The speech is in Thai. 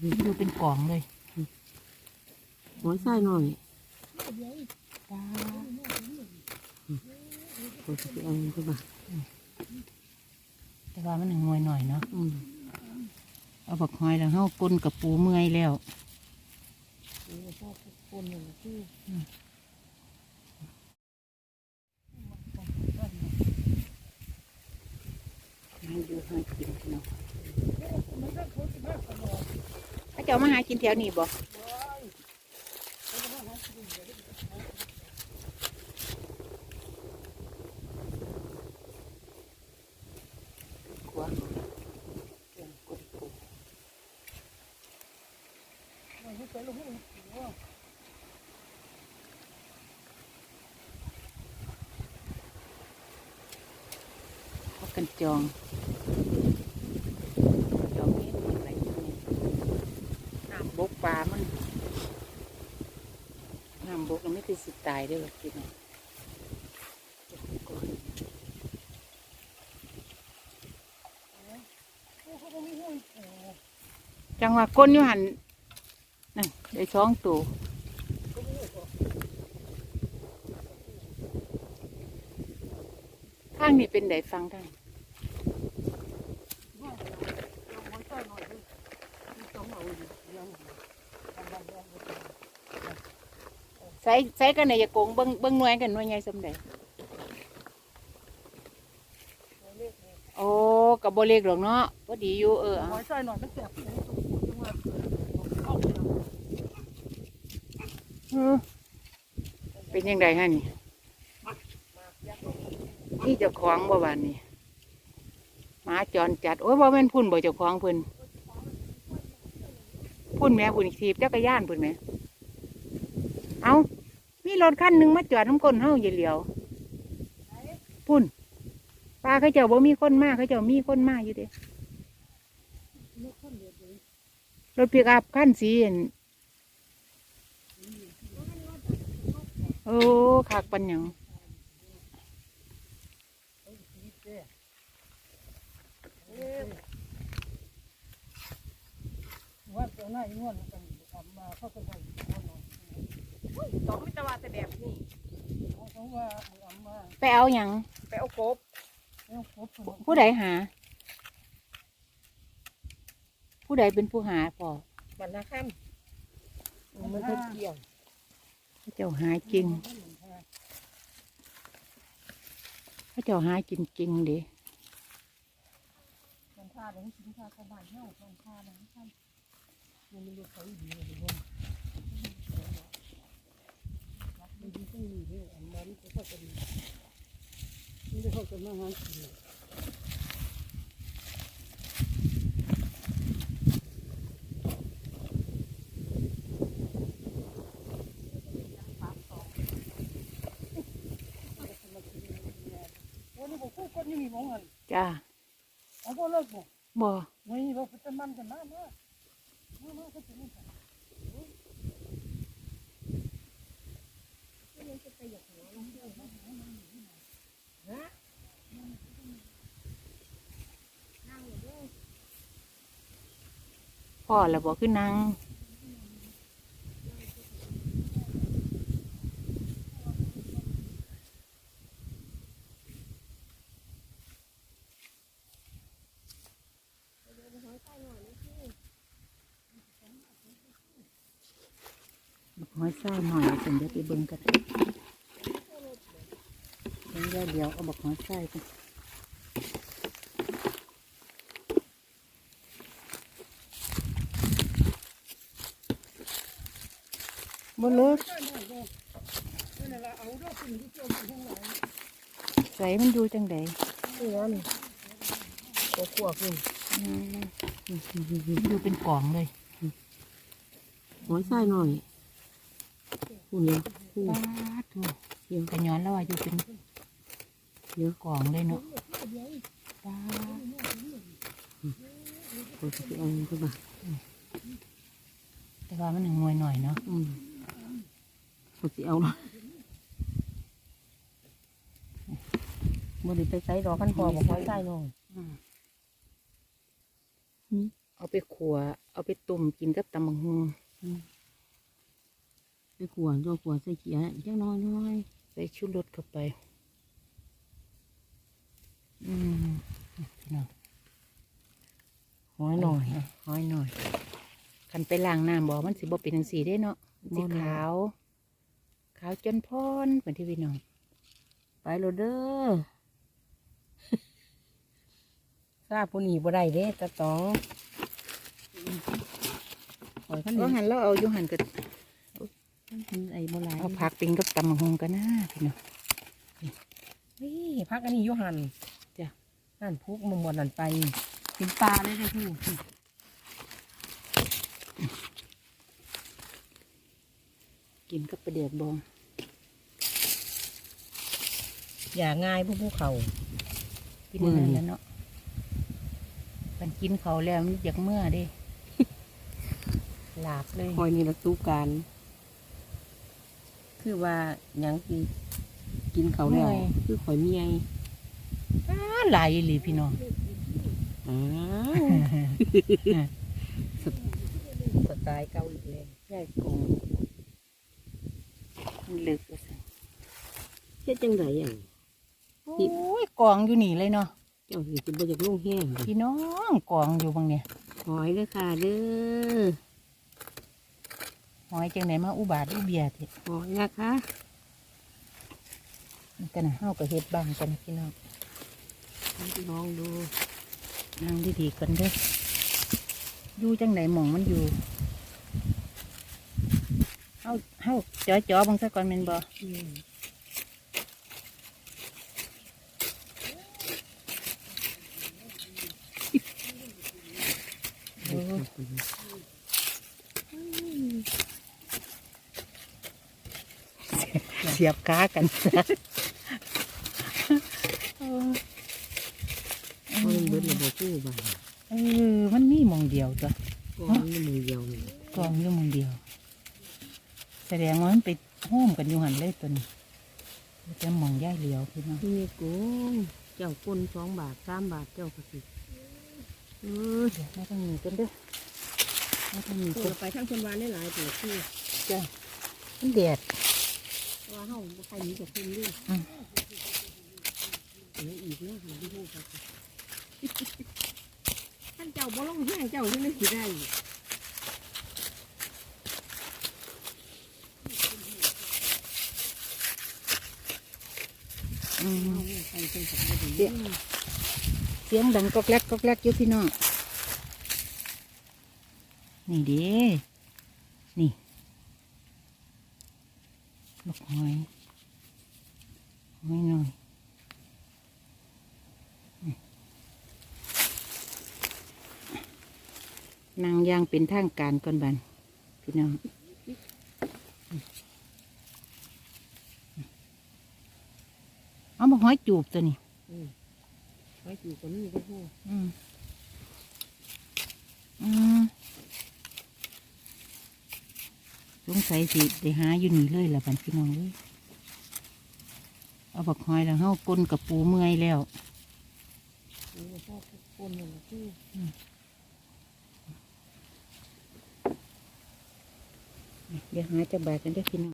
ดูเป็นกล่องเลยหอยไส้หน่อยตาโอ้ยจะเอาเข้ามาแต่ว่ามันหน่วยหน่อยเนาะอืมเอาบักหอยแล้วเฮาก้นกับปูเมื่อยแล้วให้ดูให้กินเนาะถ้าเจ้ามาหากินแถวนี้บ่กันจอง จองนี้มันอะไรอยู่นี่น้ำบกปลามัน น้ ติดสิตายเด้วยหรอกินก่อนจังหวะก้นอยู่หันนั่นได้สองตัวข้างนี้เป็นไดฟังได้ ส่ใส่กันไหนอย่าโกงเบิ้งเบิ้งหน่วยกันหน่วยใหญ่สำเร็จโอ้กับโบเล็กหรอกเนาะพอดีอยู่เออเอาอยหน่อยมันแสบเลยจังหวะเป็นยังไงฮะนี่ที่เจ้าของบ่บานนี่หมาจรจัด โอ้ยบ่แม่นพุ่นบ่เจ้าของพิ่นพุ่นแม่พุ่นทีบจักรยานพุ่นแม่เอา รถคันหนึ่งมาจอดน้ำก้นเฮาอย่าเหลียวพุ่นป้าเขาเจ้าบ่มีคนมากเขาเจ้ามีคนมากอยู่เด้รถเปิกอัพคันสีนโอ้คักปันหยังว่าเจ้าหน้าอีนวลกันมาเข้าก็ได้นวลหน่อย สองมิตรวาแต่แบบนี้เขาเขาว่าเอามาไปเอาหยังไปเอากบแล้วครบผู้ใดหา ผู้ใดเป็นผู้หาพอบันนาค่ำมันก็เกี่ยวเขาเจ้าหาจริงเขาเจ้าหาจริงจริงๆเด้มันท่าเลยสินค้าเข้าบ้านเฮาต้องท่าเลยท่านมันมีรถไฟดีเลยผมมันดีต้องมีด้วยอันนั้นก็ เข้ากันนี่ได้เขากันมาหากินจ้าเอาก็เลิกบ่บ่ไม่เราจะมันกันมามามามาก็จะนี่ค่ะ พ่อแล้วบอกขึ้นนางหอยไส้หน่อยถึงจะไปเบิ่งกันเบิ่งได้เดี๋ยวเอาบักหอยไส้กันบ่เลิก นี่แหละเอาดอกสิ่งที่เจ้าอยู่ข้างหลัง ใส่มันอยู่จังใดนี่นะนี่ตัวขวบนี่อืมดูเป็นกล่องเลยหอยไส้หน่อยคุณเนี่ยคุณปาดถูเดี๋ยวกระย้อนแล้วว่าอยู่เป็นเยอะกล่องเลยเนาะปาดผมจะเอาเข้ามาแต่ว่ามันหนึ่งหน่วยหน่อยเนาะอืมผมจะเอาละ มือดีไปใส่ดอกกันพอบอกไว้ใส่หน่อยอืมเอาไปขัว เอาไปตุ่มกินกับตำบักหุ่งไปขวดตัวขวดใส่เขียจังน้อยน้อยใส่ชูรสเข้าไป อืมพี่น้องหอยหน่อยะห้อยหน่อยคันไปล้างน้ำบอกมันสิบ่เป็นจังสีได้เนาะมันสิบ่แล้วขาว ขาวจนพอนเหมือนที่พี่น้อง ไปโรเด้อท ราบผู้นี้บ่ได้เด้ตาตองหอยขันก็นี้หันแล้วเอาอยู่หันก็ไอ้บ่หลายเอาผักปิงกับตำบักหุ่งกันนะพี่น้องนี่พักอันนี้อยุหันจ้ะนั่นพุกมันหมดนั่นไปกินปลาเลยเด้อพี่กินกับปลาเดียกบองอย่าง่ายพวกภูเขากินมื้อนั่นนี้แหล้วเนาะมั นกินเขาวแล้วมันอยากเมื่อเดิหลาบเลยหอยนี่ละตู้การ คือว่าหยังสิกินเขาวแล้ว คือข่อยเมียอ้าหลายอีหลีพี่น้องอ้าวสสไตล์เก่าอีกแล้วยายกุ้งมันลึกว่าซั่นเฮ็ดจังไดอะโอ้ยกองอยู่นี่เลยเนาะ เจ้าสิจะบ่อยากลงแห้งเลยพี่น้องกองอยู่บางเนี่ยหอยเด้อค่ะเด้อหอยจังไหนมาอุบาทอุเบียดหอยนะคะมันกันนะเฮากับเฮ็ดบ้างกันนะพี่น้องลองดูนั่งดีๆกันเด้ออยู่จังไหนหมองมันอยู่เฮาเฮาจ่อๆบางซะก่อนแม่นบ่ อืม โอ้ยเสียบขากันซะโอ้ยหอยมันเบิดระบบคู่บ้านเออมันมีหมองเดียวตัวก้อนนี่มือเดียวนี่กองอยู่หมองเดียว แสดงว่ามันไปโห้มกันอยู่หันเลยตัวนี้มันจะหมองย่ายเหลียวพี่น้องนี่กูเจ้าคนสองบาทสามบาทเจ้าก็สิเออเดี๋ยวมาทางนี้กันเด้อมาทางนี้พูกัดนไปทั้งคนวานได้หลายตัวที่จ้ะมันแดด ว่าเฮาบ่ใครมีกับคนด้วยอืมเอออีกเนาะหันที่พูดกันท่านเจ้าบ่ลงแห้งเจ้าที่ไม่สิได้อืม เอาไปเป็นสัตว์บ่ดีเดี๋ยว เสียงดังก๊อกแก๊กก๊อกแก๊กอยู่พี่น้องนี่เด้นี่ ลูกหอยหอยหน่อยอืมนางย่างเป็นทางการก่อนบันพี่น้องอืมเอามาหอยจูบตัวนี้ไว้อยู่กับนี่ก็พออืมอืม สงสัยสิได้หาอยู่นี่เลยละบันพี่น้องเลยเอาบักหอยแล้วเฮาก้นกับปูเมื่อยแล้วอคนนั่นล่ะคือเดี๋ยวหาจะบาดกันได้พี่น้อง